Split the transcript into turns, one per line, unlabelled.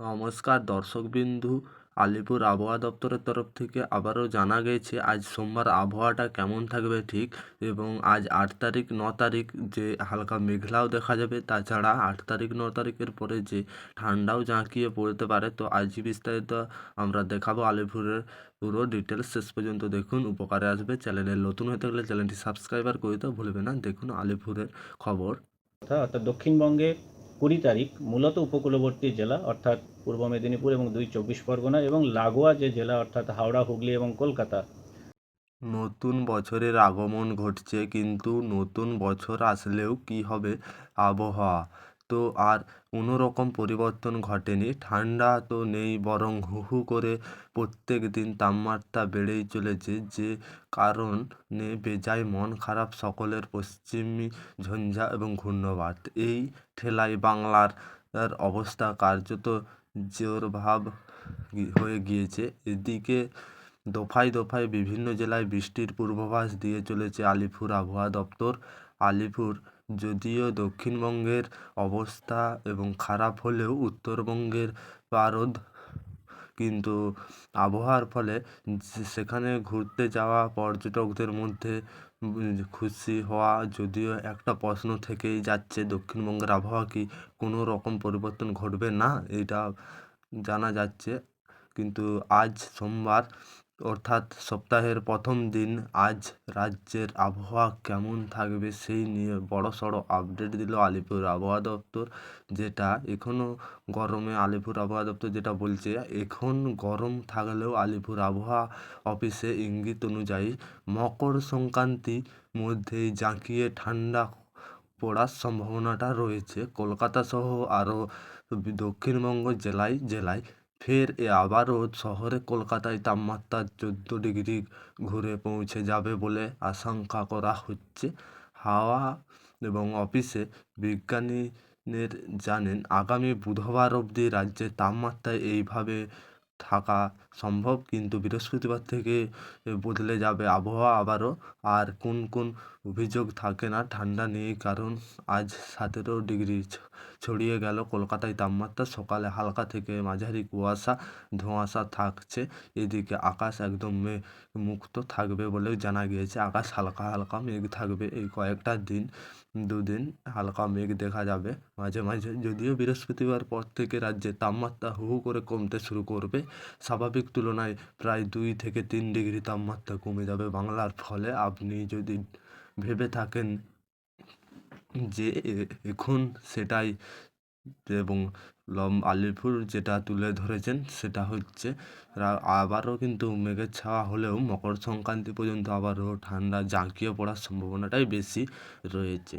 নমস্কার, দর্শকবিন্দু। আলিপুর আবহাওয়া দপ্তরের তরফ থেকে আবারও জানা গেছে, আজ সোমবার আবহাওয়াটা কেমন থাকবে ঠিক? এবং আজ আট তারিখ ন তারিখ যে হালকা মেঘলাও দেখা যাবে, তাছাড়া আট তারিখ ন তারিখের পরে যে ঠান্ডাও জাঁকিয়ে পড়তে পারে, তো আজ বিস্তারিত আমরা দেখাবো আলিপুরের পুরো ডিটেলস শেষ পর্যন্ত দেখুন, উপকারে আসবে। চ্যানেলে নতুন হতে গেলে চ্যানেলটি সাবস্ক্রাইবার করে দিতে ভুলবে না। দেখুন আলিপুরের খবর।
অর্থাৎ দক্ষিণবঙ্গে কুড়ি তারিখ মূলত উপকূলবর্তী জেলা, অর্থাৎ পূর্ব মেদিনীপুর এবং দুই চব্বিশ পরগনা এবং লাগোয়া যে জেলা, অর্থাৎ হাওড়া, হুগলি এবং কলকাতা।
নতুন বছরের আগমন ঘটছে, কিন্তু নতুন বছর আসলেও কি হবে আবহাওয়া? তো আর কোনো রকম পরিবর্তন ঘটেনি। ঠান্ডা তো নেই, বরং হু হু করে প্রত্যেক দিন তাপমাত্রা বেড়েই চলেছে। যে কারণে বেজায় মন খারাপ সকলের পশ্চিমী ঝঞ্ঝা এবং ঘূর্ণবাত। এই ঠেলায় বাংলার অবস্থা কার্যত জোরভাব হয়ে গিয়েছে। এদিকে দফায় দফায় বিভিন্ন জেলায় বৃষ্টির পূর্বাভাস দিয়ে চলেছে আলিপুর আবহাওয়া দপ্তর। আলিপুর যদিও দক্ষিণবঙ্গের অবস্থা এবং খারাপ হলেও উত্তরবঙ্গের পারদ কিন্তু আবহাওয়ার ফলে সেখানে ঘুরতে যাওয়া পর্যটকদের মধ্যে খুশি হওয়া যদিও একটা প্রশ্ন থেকেই যাচ্ছে, দক্ষিণবঙ্গের আবহাওয়া কি কোনো রকম পরিবর্তন ঘটবে না? এটা জানা যাচ্ছে। কিন্তু আজ সোমবার অর্থাৎ সপ্তাহের প্রথম দিন, আজ রাজ্যের আবহাওয়া কেমন থাকবে সেই নিয়ে বড়সড় আপডেট দিল আলিপুর আবহাওয়া দপ্তর। যেটা এখনও গরমে আলিপুর আবহাওয়া দপ্তর যেটা বলছে, এখন গরম থাকলেও আলিপুর আবহাওয়া অফিসে ইঙ্গিত অনুযায়ী মকর সংক্রান্তি মধ্যেই জাঁকিয়ে ঠান্ডা পড়ার সম্ভাবনাটা রয়েছে। কলকাতা সহ আরও দক্ষিণবঙ্গ জেলায় জেলায় ফের এ আবারও শহরে কলকাতায় তাপমাত্রা চোদ্দ ডিগ্রি ঘুরে পৌঁছে যাবে বলে আশঙ্কা করা হচ্ছে। হাওয়া এবং অফিসে বিজ্ঞানীদের জানেন, আগামী বুধবার অবধি রাজ্যের তাপমাত্রায় এইভাবে থাকা সম্ভব, কিন্তু বৃহস্পতিবার থেকে বদলে যাবে আবহাওয়া আবারও। আর কোন কোন অভিযোগ থাকে না, ঠান্ডা নেই, কারণ আজ সতেরো ডিগ্রি ছড়িয়ে গেল কলকাতায় তাপমাত্রা। সকালে হালকা থেকে মাঝারি কুয়াশা, ধোঁয়াশা থাকছে। এদিকে আকাশ একদম মুক্ত থাকবে বলেও জানা গিয়েছে। আকাশ হালকা হালকা মেঘ থাকবে এই কয়েকটা দিন। দুদিন হালকা মেঘ দেখা যাবে। মাঝে মাঝে যদিও বৃহস্পতিবার পর থেকে রাজ্যে তাপমাত্রা হু হু করে কমতে শুরু করবে। স্বাভাবিক তুলনায় প্রায় দুই থেকে তিন ডিগ্রি তাপমাত্রা কমে যাবে বাংলার ফলে। আপনি যদি ভেবে থাকেন যে এখন সেটাই এবং লম আলিপুর যেটা তুলে ধরেছেন, সেটা হচ্ছে আবারও কিন্তু মেঘের ছাওয়া হলেও মকর সংক্রান্তি পর্যন্ত আবারও ঠান্ডা, জাঁকিয়ে পড়ার সম্ভাবনাটাই বেশি রয়েছে।